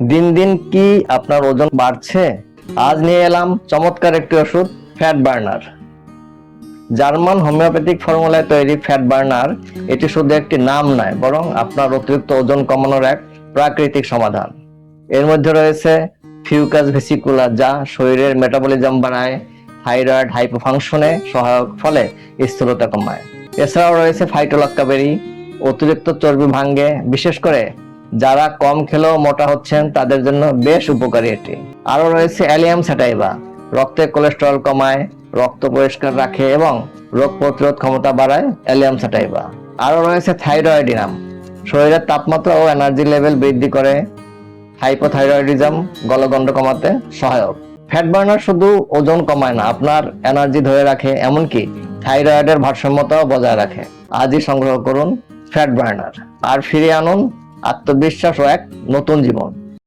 দিন দিন কি আপনার ওজন বাড়ছে? আজ নিয়ে এলাম চমৎকার একটি ওষুধ ফ্যাট বার্নার জার্মান হোমিওপ্যাথিক ফর্মুলায় তৈরি ফ্যাট বার্নার এটি শুধু একটি নাম নয়, বরং আপনার অতিরিক্ত ওজন কমানোর এক প্রাকৃতিক সমাধান। এর মধ্যে রয়েছে ফিউকাস ভেসিকুলার যা শরীরের মেটাবলিজম বাড়ায় থাইরয়েড হাইপোফাংশনে সহায়ক ফলে স্থূলতা কমায়। এছাড়াও রয়েছে ফাইটোলাক্কাবেরি অতিরিক্ত চর্বি ভাঙ্গে বিশেষ করে যারা কম খেলেও মোটা হচ্ছেন, তাদের জন্য বেশ উপকারী এটি। আরও রয়েছে অ্যালিয়াম স্যাটাইভা। রক্তে কোলেস্টেরল কমায়, রক্ত পরিষ্কার রাখে এবং রোগ প্রতিরোধ ক্ষমতা বাড়ায় অ্যালিয়াম স্যাটাইভা। আরও রয়েছে থাইরয়েডিনাম। শরীরের তাপমাত্রা ও এনার্জি লেভেল বৃদ্ধি করে, হাইপোথাইরয়েডিজম গলগণ্ড কমাতে সহায়ক। ফ্যাট বার্নার শুধু ওজন কমায় না, আপনার এনার্জি ধরে রাখে, এমনকি থাইরয়েডের ভারসাম্যতাও বজায় রাখে। আজই সংগ্রহ করুন ফ্যাট বার্নার। আর ফিরিয়ে আনুন আত্মবিশ্বাস ও এক নতুন জীবন।